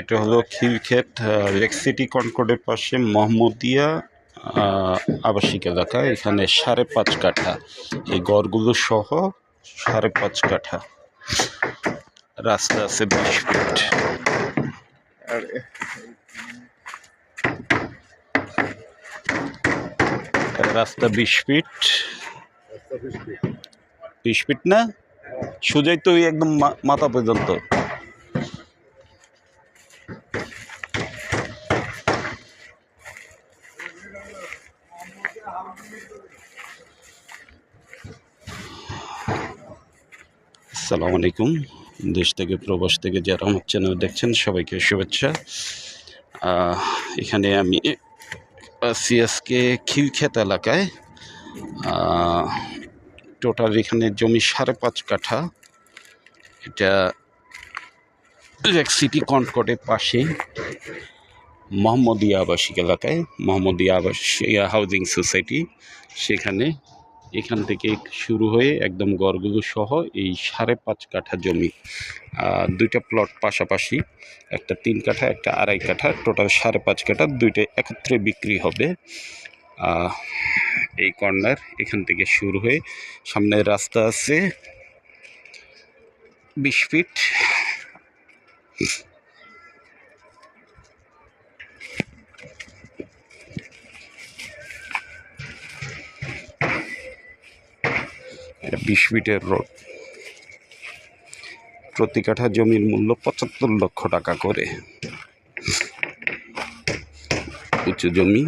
এটা হলো Khilkhet lake city কনকর্ডের পাশে মোহাম্মদিয়া আবাসিক এলাকা। এখানে সাড়ে পাঁচ কাঠা। এই গড়গুলো সহ সাড়ে পাঁচ কাঠা। রাস্তা আছে বিশ ফিট। রাস্তা বিশ ফিট। বিশ ফিট না? সোজাই তো একদম মাথা পর্যন্ত। আসসালামু আলাইকুম। দেশ থেকে, প্রবাস থেকে যারা আমার চ্যানেল দেখছেন, সবাইকে শুভেচ্ছা। এখানে আমি সিএসকে খিলক্ষেত এলাকায় টোটাল এখানে জমি সাড়ে পাঁচ কাঠা। এটা সিটি কনকর্ডের পাশে মোহাম্মদিয়া আবাসিক এলাকায় মোহাম্মদিয়া আবাসিয়া হাউজিং সোসাইটি সেখানে এখান থেকে শুরু হয়ে একদম গড়গুলো সহ এই সাড়ে পাঁচ কাঠা জমি দুইটা প্লট পাশাপাশি একটা তিন কাঠা, একটা আড়াই কাঠা টোটাল সাড়ে পাঁচ কাঠা, দুইটা একত্রে বিক্রি হবে। এই কর্নার এখান থেকে শুরু হয়ে সামনে রাস্তা আছে, বিশ ফিট এটা বিশ ফিটের রোড। প্রতি কাঠা জমির মূল্য পঁচাত্তর লক্ষ টাকা করে। উঁচু জমি।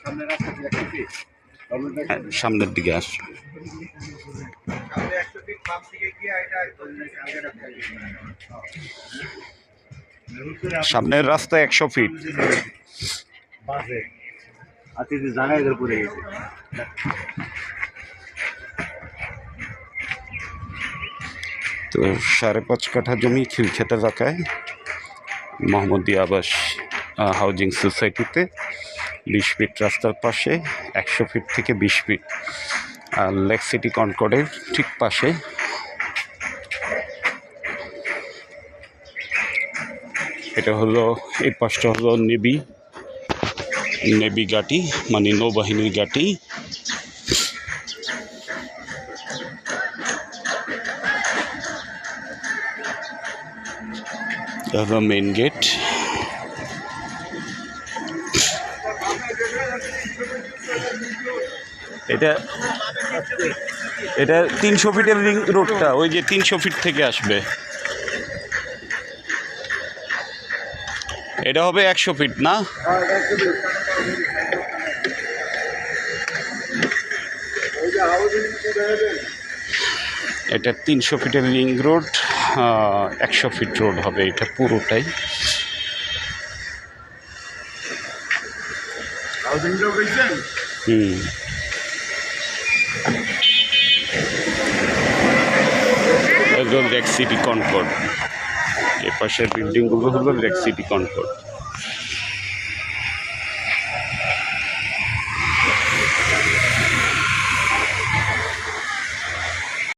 সামনে হ্যাঁ, সামনের দিকে আস। সামনের রাস্তা একশো ফিট। তো সাড়ে পাঁচ কাঠা জমি খিলক্ষেত এলাকায়। মোহাম্মদী আবাস হাউজিং সোসাইটিতে বিশ ফিট রাস্তার পাশে, একশো ফিট থেকে বিশ ফিট। আর লেক সিটি কনকর্ডের ঠিক পাশে। এটা হলো, এই পাশটা হলো নেভি নেভি গাটি মানে নৌবাহিনীর গাটি এটা হলো মেইন গেট এটা এটা তিনশো ফিটের রিং রোডটা, ওই যে তিনশো ফিট থেকে আসবে। এটা হবে একশো ফিট, না? এটা তিনশো ফিটের রিং রোড একশো ফিট রোড হবে এটা পুরোটাই। হুম দেখ লেক সিটি কনকর্ড এ পাশের বিল্ডিংগুলো হলো দেখ সিটি কনকর্ড